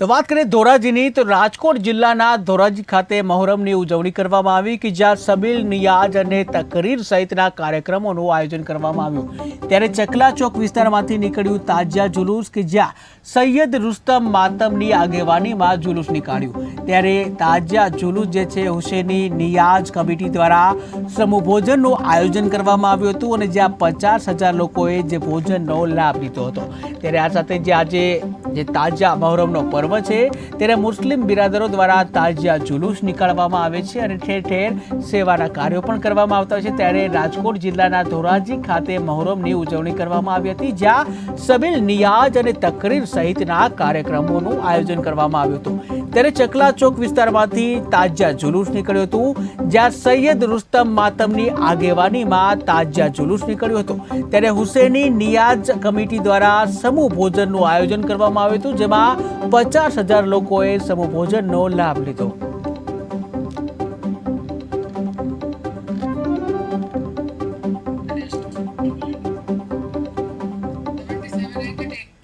તો વાત કરીએ ધોરાજીની, તો રાજકોટ જિલ્લાના ધોરાજી ખાતે મહોરમની ઉજવણી કરવામાં આવી કે જ્યાં સબીલ નિયાજ અને તકરીર સહિતના કાર્યક્રમોનું આયોજન કરવામાં આવ્યું. ત્યારે ચકલા ચોક વિસ્તારમાંથી નીકળ્યું તાજિયા જુલુસ કે જ્યાં સૈયદ રુસ્તમ માતમની આગેવાનીમાં જુલુસ નીકાળ્યું. ત્યારે તાજિયા જુલુસ જે છે, હુસેની નિયાજ કમિટી દ્વારા સમૂહ ભોજનનું આયોજન કરવામાં આવ્યું હતું અને જ્યાં પચાસ હજાર લોકોએ જે ભોજનનો લાભ લીધો હતો. ત્યારે આ સાથે જે આજે જે તાજા મહોરમનો પર્વ છે ત્યારે મુસ્લિમ બિરાદરો દ્વારા તાજિયા જુલુસ નીકાળવામાં આવે છે અને ઠેર ઠેર સેવાના કાર્યો પણ કરવામાં આવતા હોય છે. ત્યારે રાજકોટ જિલ્લાના ધોરાજી ખાતે મહોરમની ઉજવણી કરવામાં આવી હતી, જ્યાં સબીલ નિયાજ અને તકરીર સહિતના કાર્યક્રમોનું આયોજન કરવામાં આવ્યું હતું. ત્યારે ચકલા ચોક વિસ્તારમાંથી તાજિયા જુલુસ નીકળ્યું હતું, જ્યાં સૈયદ રુસ્તમ માતમની આગેવાનીમાં તાજિયા જુલુસ નીકળ્યું હતું. ત્યારે હુસેની નિયાજ કમિટી દ્વારા સમૂહ ભોજનનું આયોજન કરવામાં આવ્યું હતું, જેમાં પચાસ હજાર લોકોએ સમૂહ ભોજનનો લાભ લીધો.